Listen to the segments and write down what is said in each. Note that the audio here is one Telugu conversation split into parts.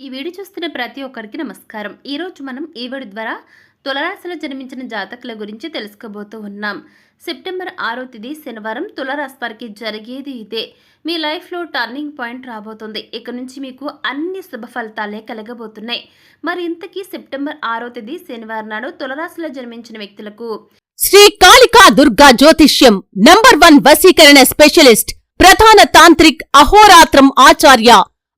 ఈ వీడియో చూస్తున్న ప్రతి ఒక్కరికి నమస్కారం. ఈరోజు మనం ఈ వీడియో ద్వారా తులరాశిలో జన్మించిన జాతకుల గురించి తెలుసుకోబోతూ ఉన్నాం. సెప్టెంబర్ ఆరో తేదీ శనివారం తులరాశి వారికి జరిగేది ఇదే. మీ లైఫ్లో టర్నింగ్ పాయింట్ రాబోతుంది. ఇక నుంచి మీకు అన్ని శుభ ఫలితాలే కలగబోతున్నాయి. మరి ఇంతకీ సెప్టెంబర్ ఆరో తేదీ శనివారం నాడు తులరాశిలో జన్మించిన వ్యక్తులకు శ్రీ కాళికా దుర్గా జ్యోతిష్యం నంబర్ వన్ వసీకరణ స్పెషలిస్ట్ ప్రధాన తాంత్రిక్ అహోరాత్రం ఆచార్య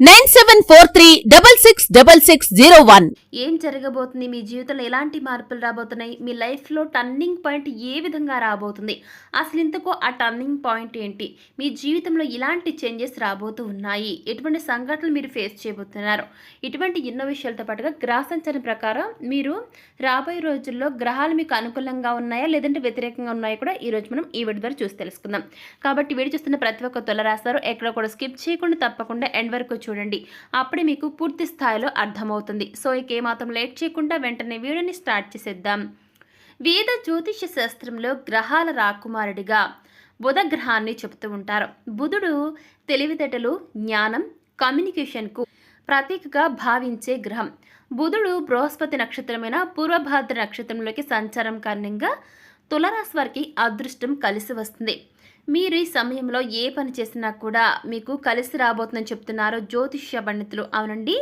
nine seven four three double six double six zero one. ఏం జరగబోతుంది? మీ జీవితంలో ఎలాంటి మార్పులు రాబోతున్నాయి? మీ లైఫ్లో టర్నింగ్ పాయింట్ ఏ విధంగా రాబోతుంది? అసలు ఇంతకు ఆ టర్నింగ్ పాయింట్ ఏంటి? మీ జీవితంలో ఇలాంటి చేంజెస్ రాబోతూ ఉన్నాయి. ఎటువంటి సంఘటనలు మీరు ఫేస్ చేయబోతున్నారు? ఇటువంటి ఎన్నో విషయాలతో పాటుగా గ్రహ సంచారం ప్రకారం మీరు రాబోయే రోజుల్లో గ్రహాలు మీకు అనుకూలంగా ఉన్నాయా? లేదంటే వ్యతిరేకంగా ఉన్నాయో కూడా ఈ రోజు మనం ఈ వీడియో ద్వారా చూసి తెలుసుకుందాం. కాబట్టి వీడియో చూస్తున్న ప్రతి ఒక్క తొల రాస్తారు. ఎక్కడ కూడా స్కిప్ చేయకుండా తప్పకుండా ఎండ్ వరకు చూడండి. అప్పుడే మీకు పూర్తి స్థాయిలో అర్థమవుతుంది. సో ఇక ఏమాత్రం లేట్ చేయకుండా వెంటనే వీడియోని స్టార్ట్ చేసేద్దాం. వేద జ్యోతిష శాస్త్రంలో గ్రహాల రాకుమారుడిగా బుధ గ్రహాన్ని చెబుతూ ఉంటారు. బుధుడు తెలివితేటలు జ్ఞానం కమ్యూనికేషన్కు ప్రతీకగా భావించే గ్రహం. బుధుడు బృహస్పతి నక్షత్రమైన పూర్వభాద్ర నక్షత్రంలోకి సంచారం కారణంగా తులరాశి వారికి అదృష్టం కలిసి వస్తుంది. మీరు ఈ సమయంలో ఏ పని చేసినా కూడా మీకు కలిసి రాబోతుందని చెప్తున్నారు జ్యోతిష్య పండితులు. అవునండి.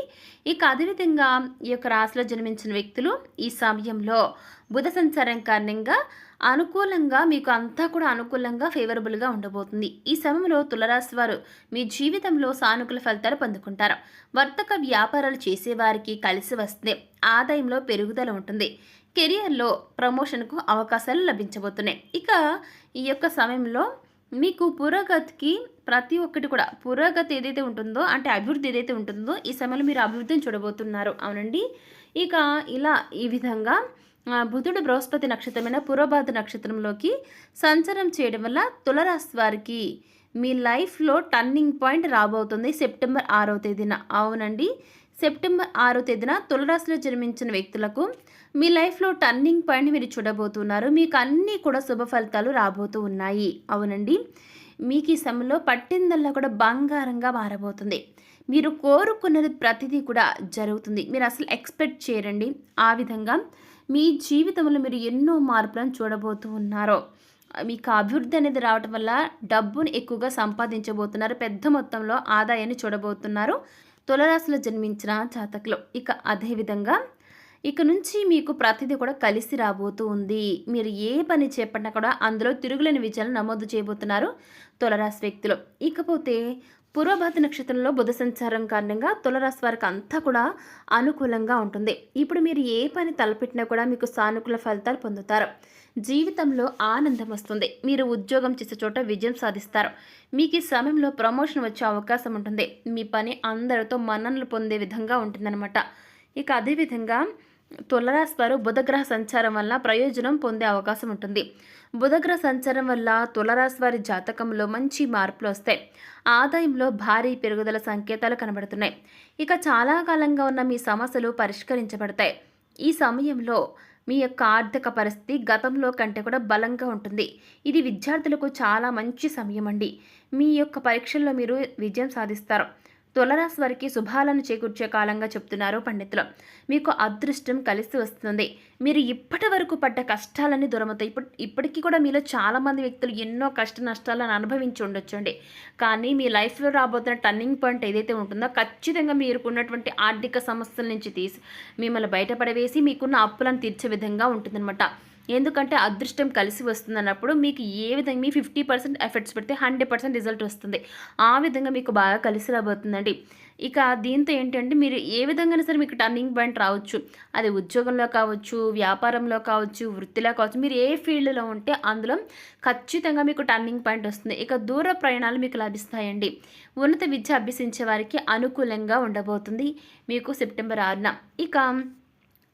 ఇక అదేవిధంగా ఈ యొక్క రాశిలో జన్మించిన వ్యక్తులు ఈ సమయంలో బుధ సంచారం కారణంగా అనుకూలంగా మీకు అంతా కూడా అనుకూలంగా ఫేవరబుల్గా ఉండబోతుంది. ఈ సమయంలో తులరాశి వారు మీ జీవితంలో సానుకూల ఫలితాలు పొందుకుంటారు. వర్తక వ్యాపారాలు చేసేవారికి కలిసి వస్తే ఆదాయంలో పెరుగుదల ఉంటుంది. కెరియర్లో ప్రమోషన్కు అవకాశాలు లభించబోతున్నాయి. ఇక ఈ యొక్క సమయంలో మీకు పురోగతికి ప్రతి ఒక్కటి కూడా పురోగతి ఏదైతే ఉంటుందో అంటే అభివృద్ధి ఏదైతే ఉంటుందో ఈ సమయంలో మీరు అభివృద్ధిని చూడబోతున్నారు. అవునండి. ఇక ఇలా ఈ విధంగా బుధుడు బృహస్పతి నక్షత్రమైన పూర్వభాద్ర నక్షత్రంలోకి సంచారం చేయడం వల్ల తులరాశి వారికి మీ లైఫ్లో టర్నింగ్ పాయింట్ రాబోతుంది సెప్టెంబర్ ఆరో తేదీన. అవునండి. సెప్టెంబర్ ఆరో తేదీన తులరాశిలో జన్మించిన వ్యక్తులకు మీ లైఫ్లో టర్నింగ్ పాయింట్ మీరు చూడబోతున్నారు. మీకు అన్నీ కూడా శుభ ఫలితాలు రాబోతూ ఉన్నాయి. అవునండి. మీకు ఈ సమయంలో పట్టిందల్లా కూడా బంగారంగా మారబోతుంది. మీరు కోరుకున్నది ప్రతిదీ కూడా జరుగుతుంది. మీరు అసలు ఎక్స్పెక్ట్ చేయరండి. ఆ విధంగా మీ జీవితంలో మీరు ఎన్నో మార్పులను చూడబోతూ ఉన్నారో. మీకు అభివృద్ధి అనేది రావటం వల్ల డబ్బును ఎక్కువగా సంపాదించబోతున్నారు. పెద్ద మొత్తంలో ఆదాయాన్ని చూడబోతున్నారు. తులరాశిలో జన్మించిన జాతకులు. ఇక అదేవిధంగా ఇక నుంచి మీకు ప్రతిదీ కూడా కలిసి రాబోతూ ఉంది. మీరు ఏ పని చేపట్టినా కూడా అందులో తిరుగులేని విజయాలు నమోదు చేయబోతున్నారు తులరాశి వ్యక్తులు. ఇకపోతే పూర్వభాతి నక్షత్రంలో బుధ సంచారం కారణంగా తులరాశి వారికి అంతా కూడా అనుకూలంగా ఉంటుంది. ఇప్పుడు మీరు ఏ పని తలపెట్టినా కూడా మీకు సానుకూల ఫలితాలు పొందుతారు. జీవితంలో ఆనందం వస్తుంది. మీరు ఉద్యోగం చేసే చోట విజయం సాధిస్తారు. మీకు ఈ సమయంలో ప్రమోషన్ వచ్చే అవకాశం ఉంటుంది. మీ పని అందరితో మన్ననలు పొందే విధంగా ఉంటుందన్నమాట. ఇక అదేవిధంగా తులరాశి వారు బుధగ్రహ సంచారం వల్ల ప్రయోజనం పొందే అవకాశం ఉంటుంది. బుధగ్రహ సంచారం వల్ల తులరాశి వారి జాతకంలో మంచి మార్పులు వస్తాయి. ఆదాయంలో భారీ పెరుగుదల సంకేతాలు కనబడుతున్నాయి. ఇక చాలా కాలంగా ఉన్న మీ సమస్యలు పరిష్కరించబడతాయి. ఈ సమయంలో మీ యొక్క ఆర్థిక పరిస్థితి గతంలో కంటే కూడా బలంగా ఉంటుంది. ఇది విద్యార్థులకు చాలా మంచి సమయం అండి మీ యొక్క పరీక్షల్లో మీరు విజయం సాధిస్తారు. తులరాశి వారికి శుభాలను చేకూర్చే కాలంగా చెప్తున్నారు పండితులు. మీకు అదృష్టం కలిసి వస్తుంది. మీరు ఇప్పటి వరకు పడ్డ కష్టాలన్నీ దూరమవుతాయి ఇప్పుడు ఇప్పటికీ కూడా మీలో చాలామంది వ్యక్తులు ఎన్నో కష్ట నష్టాలను అనుభవించి ఉండొచ్చండి. కానీ మీ లైఫ్లో రాబోతున్న టర్నింగ్ పాయింట్ ఏదైతే ఉంటుందో ఖచ్చితంగా మీరుకున్నటువంటి ఆర్థిక సమస్యల నుంచి తీసి మిమ్మల్ని బయటపడవేసి మీకున్న అప్పులను తీర్చే విధంగా ఉంటుందన్నమాట. ఎందుకంటే అదృష్టం కలిసి వస్తుంది అన్నప్పుడు మీకు ఏ విధంగా మీ ఫిఫ్టీ పర్సెంట్ ఎఫర్ట్స్ పెడితే హండ్రెడ్ పర్సెంట్ రిజల్ట్ వస్తుంది. ఆ విధంగా మీకు బాగా కలిసి రాబోతుందండి. ఇక దీంతో ఏంటంటే మీరు ఏ విధంగా సరే మీకు టర్నింగ్ పాయింట్ రావచ్చు. అది ఉద్యోగంలో కావచ్చు వ్యాపారంలో కావచ్చు వృత్తిలో కావచ్చు మీరు ఏ ఫీల్డ్లో ఉంటే అందులో ఖచ్చితంగా మీకు టర్నింగ్ పాయింట్ వస్తుంది. ఇక దూర ప్రయాణాలు మీకు లభిస్తాయండి. ఉన్నత విద్య అభ్యసించే వారికి అనుకూలంగా ఉండబోతుంది. మీకు సెప్టెంబర్ ఆరున. ఇక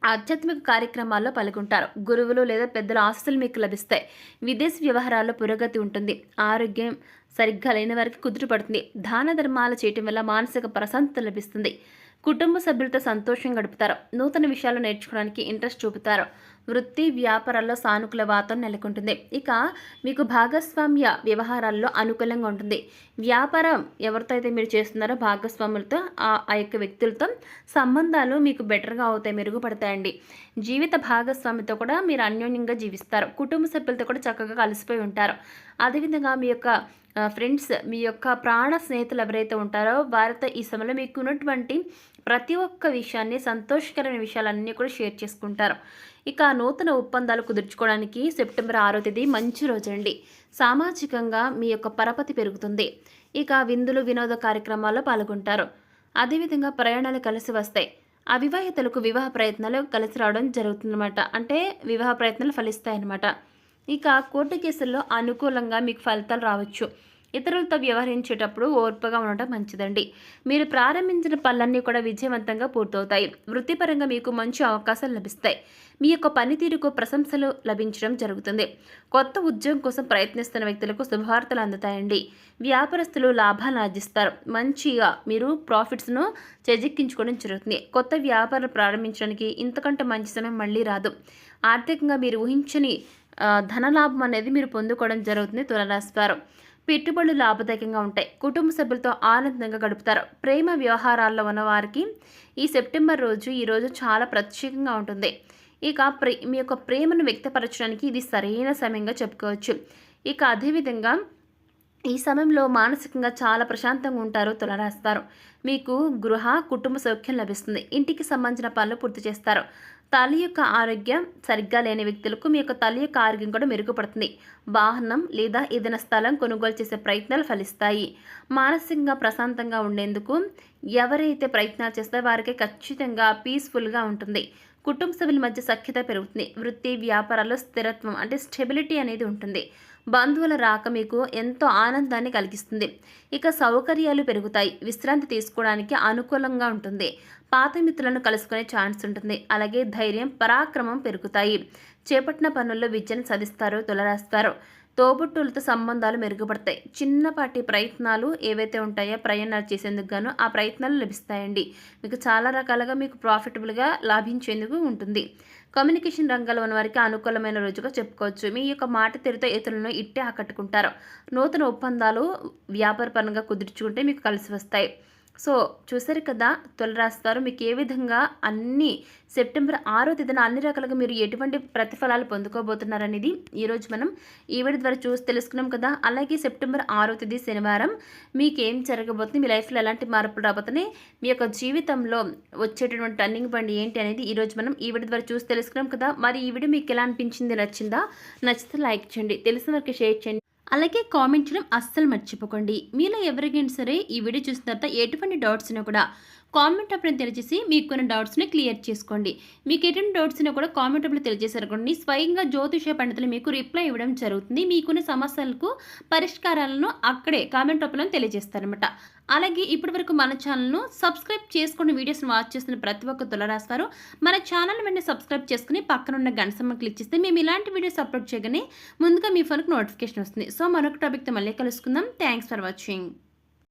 ఆధ్యాత్మిక కార్యక్రమాల్లో పాల్గొంటారు. గురువులు లేదా పెద్దల ఆస్తులు మీకు లభిస్తాయి విదేశీ వ్యవహారాల్లో పురోగతి ఉంటుంది. ఆరోగ్యం సరిగ్గా లేని వారికి కుదురు పడుతుంది. దాన ధర్మాలు చేయటం వల్ల మానసిక ప్రశాంతత లభిస్తుంది. కుటుంబ సభ్యులతో సంతోషం గడుపుతారు. నూతన విషయాలు నేర్చుకోవడానికి ఇంట్రెస్ట్ చూపుతారు. వృత్తి వ్యాపారాల్లో సానుకూల వాతావరణం నెలకొంటుంది. ఇక మీకు భాగస్వామ్య వ్యవహారాల్లో అనుకూలంగా ఉంటుంది. వ్యాపారం ఎవరితో అయితే మీరు చేస్తున్నారో భాగస్వాములతో ఆ ఆ యొక్క వ్యక్తులతో సంబంధాలు మీకు బెటర్గా అవుతాయి మెరుగుపడతాయండి. జీవిత భాగస్వామితో కూడా మీరు అన్యోన్యంగా జీవిస్తారు. కుటుంబ సభ్యులతో కూడా చక్కగా కలిసిపోయి ఉంటారు. అదేవిధంగా మీ యొక్క ఫ్రెండ్స్ మీ యొక్క ప్రాణ స్నేహితులు ఎవరైతే ఉంటారో వారితో ఈ సమయంలో మీకు ఉన్నటువంటి ప్రతి ఒక్క విషయాన్ని సంతోషకరమైన విషయాలన్నీ కూడా షేర్ చేసుకుంటారు. ఇక నూతన ఒప్పందాలు కుదుర్చుకోవడానికి సెప్టెంబర్ ఆరో తేదీ మంచి రోజండి. సామాజికంగా మీ యొక్క పరపతి పెరుగుతుంది. ఇక విందులు వినోద కార్యక్రమాల్లో పాల్గొంటారు. అదేవిధంగా ప్రయాణాలు కలిసి వస్తాయి. అవివాహితులకు వివాహ ప్రయత్నాలు కలిసి రావడం జరుగుతుందన్నమాట. అంటే వివాహ ప్రయత్నాలు ఫలిస్తాయన్నమాట. ఇక కోర్టు కేసుల్లో అనుకూలంగా మీకు ఫలితాలు రావచ్చు. ఇతరులతో వ్యవహరించేటప్పుడు ఓర్పుగా ఉండటం మంచిదండి. మీరు ప్రారంభించిన పనులన్నీ కూడా విజయవంతంగా పూర్తవుతాయి. వృత్తిపరంగా మీకు మంచి అవకాశాలు లభిస్తాయి. మీ యొక్క పనితీరుకు ప్రశంసలు లభించడం జరుగుతుంది. కొత్త ఉద్యోగం కోసం ప్రయత్నిస్తున్న వ్యక్తులకు శుభవార్తలు అందుతాయండి. వ్యాపారస్తులు లాభాలు ఆర్జిస్తారు. మంచిగా మీరు ప్రాఫిట్స్ను చేజెక్కించుకోవడం జరుగుతుంది. కొత్త వ్యాపారం ప్రారంభించడానికి ఇంతకంటే మంచి సమయం మళ్ళీ రాదు. ఆర్థికంగా మీరు ఊహించని ధనలాభం అనేది మీరు పొందుకోవడం జరుగుతుంది తులరాశివారం పెట్టుబడులు లాభదాయకంగా ఉంటాయి. కుటుంబ సభ్యులతో ఆనందంగా గడుపుతారు. ప్రేమ వ్యవహారాల్లో ఉన్న వారికి ఈ సెప్టెంబర్ రోజు ఈ రోజు చాలా ప్రత్యేకంగా ఉంటుంది. ఇక ప్రే మీ యొక్క ప్రేమను వ్యక్తపరచడానికి ఇది సరైన సమయంగా చెప్పుకోవచ్చు. ఇక అదేవిధంగా ఈ సమయంలో మానసికంగా చాలా ప్రశాంతంగా ఉంటారు తులరాస్తారు. మీకు గృహ కుటుంబ సౌఖ్యం లభిస్తుంది. ఇంటికి సంబంధించిన పనులు పూర్తి చేస్తారు. తల యొక్క ఆరోగ్యం సరిగ్గా లేని వ్యక్తులకు మీ యొక్క తల యొక్క ఆరోగ్యం కూడా మెరుగుపడుతుంది. వాహనం లేదా ఏదైనా స్థలం కొనుగోలు చేసే ప్రయత్నాలు ఫలిస్తాయి. మానసికంగా ప్రశాంతంగా ఉండేందుకు ఎవరైతే ప్రయత్నాలు చేస్తారో వారికి ఖచ్చితంగా పీస్ఫుల్గా ఉంటుంది. కుటుంబ సభ్యుల మధ్య సఖ్యత పెరుగుతుంది. వృత్తి వ్యాపారాల్లో స్థిరత్వం అంటే స్టెబిలిటీ అనేది ఉంటుంది. బంధువుల రాక మీకు ఎంతో ఆనందాన్ని కలిగిస్తుంది. ఇక సౌకర్యాలు పెరుగుతాయి. విశ్రాంతి తీసుకోవడానికి అనుకూలంగా ఉంటుంది. పాత మిత్రులను కలుసుకునే ఛాన్స్ ఉంటుంది. అలాగే ధైర్యం పరాక్రమం పెరుగుతాయి. చేపట్టిన పనుల్లో విద్యను సాధిస్తారు తులరాస్తారు తోబుట్టులతో సంబంధాలు మెరుగుపడతాయి. చిన్నపాటి ప్రయత్నాలు ఏవైతే ఉంటాయో ప్రయాణాలు చేసేందుకు గాను ఆ ప్రయత్నాలు లభిస్తాయండి. మీకు చాలా రకాలుగా మీకు ప్రాఫిటబుల్గా లాభించేందుకు ఉంటుంది. కమ్యూనికేషన్ రంగంలో ఉన్న వారికి అనుకూలమైన రోజుగా చెప్పుకోవచ్చు. మీ యొక్క మాట తెరితో ఇతరులను ఇట్టే ఆకట్టుకుంటారు. నూతన ఒప్పందాలు వ్యాపారపరంగా కుదుర్చుకుంటే మీకు కలిసి వస్తాయి. సో చూసారు కదా తులరాస్తారు మీకు ఏ విధంగా అన్ని సెప్టెంబర్ ఆరో తేదీన అన్ని రకాలుగా మీరు ఎటువంటి ప్రతిఫలాలు పొందుకోబోతున్నారనేది ఈరోజు మనం ఈవెంట్ ద్వారా చూసి తెలుసుకున్నాం కదా. అలాగే సెప్టెంబర్ ఆరో తేదీ శనివారం మీకేం జరగబోతుంది మీ లైఫ్లో ఎలాంటి మార్పులు రాబోతున్నాయి మీ యొక్క జీవితంలో వచ్చేటటువంటి టర్నింగ్ పాయింట్ ఏంటి అనేది ఈరోజు మనం ఈవెంట్ ద్వారా చూసి తెలుసుకున్నాం కదా. మరి ఈ వీడియో మీకు ఎలా అనిపించింది నచ్చిందా? నచ్చితే లైక్ చేయండి తెలిసిన వరకు షేర్ చేయండి. అలాగే కామెంట్ చేయడం అస్సలు మర్చిపోకండి. మీలో ఎవరికైనా సరే ఈ వీడియో చూసిన తర్వాత ఎటువంటి డౌట్స్ ఉన్నా కూడా కామెంట్ అప్పుడు తెలియజేసి మీకున్న డౌట్స్ని క్లియర్ చేసుకోండి. మీకు ఎటువంటి డౌట్స్ని కూడా కామెంట్ అప్పుడు తెలియజేసారనుకోండి స్వయంగా జ్యోతిష పండితులు మీకు రిప్లై ఇవ్వడం జరుగుతుంది. మీకున్న సమస్యలకు పరిష్కారాలను అక్కడే కామెంట్ అప్పులో తెలియజేస్తారనమాట అలాగే ఇప్పటి వరకు మన ఛానల్ను సబ్స్క్రైబ్ చేసుకుని వీడియోస్ని వాచ్ చేస్తున్న ప్రతి ఒక్క తులరాస్తారు మన ఛానల్ వెంటనే సబ్స్క్రైబ్ చేసుకుని పక్కన ఉన్న క్లిక్ చేస్తే మేము ఇలాంటి వీడియోస్ అప్లోడ్ చేయగానే ముందుగా మీ ఫోన్కి నోటిఫికేషన్ వస్తుంది. సో మరొక టాపిక్తో మళ్ళీ కలుసుకుందాం. Thanks for watching.